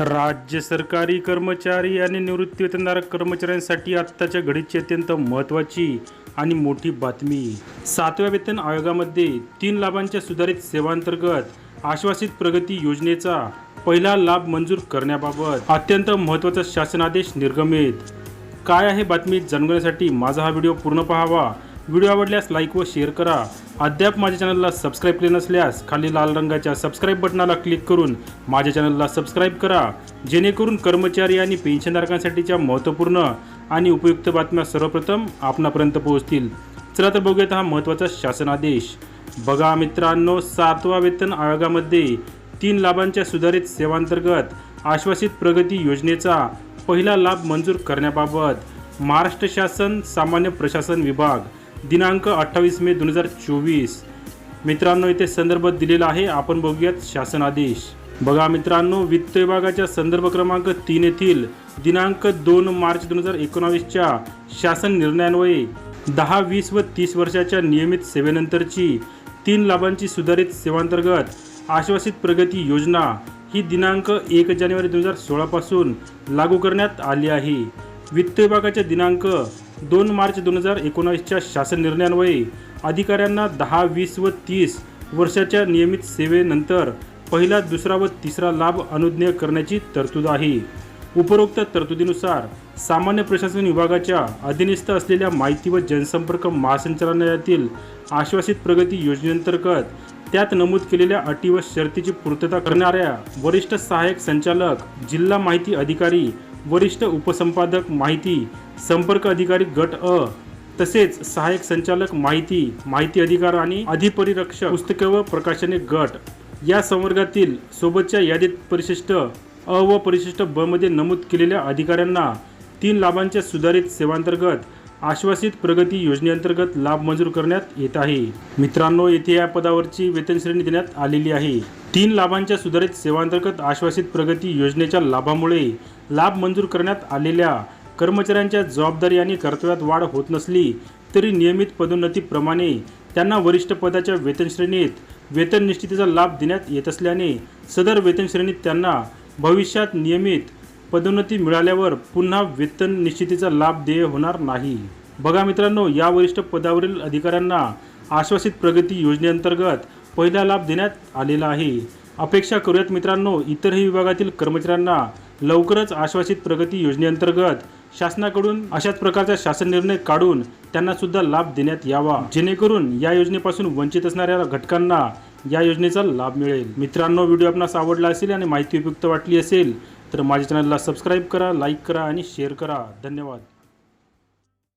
राज्य सरकारी कर्मचारी आणि निवृत्तीवेतनधारक कर्मचाऱ्यांसाठी आत्ताच्या घडीची अत्यंत महत्त्वाची आणि मोठी बातमी. सातव्या वेतन आयोगामध्ये तीन लाभांच्या सुधारित सेवांतर्गत आश्वासित प्रगती योजनेचा पहिला लाभ मंजूर करण्याबाबत अत्यंत महत्त्वाचा शासनादेश निर्गमित. काय आहे बातमी जाणून घेण्यासाठी माझा हा व्हिडिओ पूर्ण पाहावा. व्हिडिओ आवडल्यास लाईक व शेअर करा. अद्याप माझ्या चॅनलला सबस्क्राईब केले नसल्यास खाली लाल रंगाच्या सबस्क्राईब बटनाला क्लिक करून माझ्या चॅनलला सबस्क्राईब करा. जेणेकरून कर्मचारी आणि पेन्शनधारकांसाठीच्या महत्त्वपूर्ण आणि उपयुक्त बातम्या सर्वप्रथम आपणापर्यंत पोहोचतील. चला तर बघूयात हा महत्त्वाचा शासनादेश. बघा मित्रांनो सातवा वेतन आयोगामध्ये तीन लाभांच्या सुधारित सेवांतर्गत आश्वासित प्रगती योजनेचा पहिला लाभ मंजूर करण्याबाबत महाराष्ट्र शासन सामान्य प्रशासन विभाग दिनांक अठ्ठावीस मे दोन हजार चोवीस. मित्रांनो इथे संदर्भ दिलेला आहे. आपण बघूयात शासन आदेश. बघा मित्रांनो वित्त विभागाच्या संदर्भ क्रमांक तीन येथील दिनांक दोन मार्च दोन हजार एकोणावीसच्या शासन निर्णयान्वये दहा वीस व तीस वर्षाच्या नियमित सेवेनंतरची तीन लाभांची सुधारित सेवांतर्गत आश्वासित प्रगती योजना ही दिनांक एक जानेवारी दोन हजार सोळापासून लागू करण्यात आली आहे. वित्त विभागाच्या दिनांक दोन मार्च दोन हजार एकोणावीसच्या शासन निर्णयान्वये अधिकाऱ्यांना दहा वीस व तीस वर्षाच्या नियमित सेवेनंतर पहिला दुसरा व तिसरा लाभ अनुज्ञेय करण्याची तरतूद आहे. उपरोक्त तरतुदीनुसार सामान्य प्रशासन विभागाच्या अधीनस्थ असलेल्या माहिती व जनसंपर्क महासंचालनालयातील आश्वासित प्रगती योजनेअंतर्गत त्यात नमूद केलेल्या अटी व शर्तीची पूर्तता करणाऱ्या वरिष्ठ सहाय्यक संचालक जिल्हा माहिती अधिकारी वरिष्ठ उपसंपादक माहिती संपर्क अधिकारी गट अ तसेच सहाय्यक संचालक माहिती माहिती अधिकार आणि अधिपरिरक्षक पुस्तके व प्रकाशने गट. या संवर्गातील सोबतच्या यादीत परिशिष्ट अ व परिशिष्ट ब मध्ये नमूद केलेल्या अधिकाऱ्यांना तीन लाभांच्या सुधारित सेवांतर्गत आश्वासित प्रगती योजनेअंतर्गत लाभ मंजूर करण्यात येत आहे. मित्रांनो येथे या पदावरची वेतन श्रेणी देण्यात आलेली आहे. तीन लाभांच्या सुधारित सेवांतर्गत आश्वासित प्रगती योजनेच्या लाभामुळे लाभ मंजूर करण्यात आलेल्या कर्मचाऱ्यांच्या जबाबदारी आणि कर्तव्यात वाढ होत नसली तरी नियमित पदोन्नतीप्रमाणे त्यांना वरिष्ठ पदाच्या वेतन श्रेणीत वेतन निश्चितीचा लाभ देण्यात येत असल्याने सदर वेतन श्रेणीत त्यांना भविष्यात नियमित पदोन्नती मिळाल्यावर पुन्हा वेतन निश्चितीचा लाभ देय होणार नाही. बघा मित्रांनो या वरिष्ठ पदावरील अधिकाऱ्यांना आश्वासित प्रगती योजनेअंतर्गत पहिला लाभ देण्यात आलेला आहे. अपेक्षा करूयात मित्रांनो इतरही विभागातील कर्मचाऱ्यांना लवकरच आश्वासित प्रगती योजनेअंतर्गत शासनाकडून अशाच प्रकारचा शासन निर्णय काढून त्यांना सुद्धा लाभ देण्यात यावा. जेणेकरून या योजनेपासून वंचित असणाऱ्या घटकांना या योजनेचा लाभ मिळेल. मित्रांनो व्हिडिओ आपणास आवडला असेल आणि माहिती उपयुक्त वाटली असेल तर माझ्या चॅनलला सबस्क्राईब करा लाईक करा आणि शेअर करा. धन्यवाद.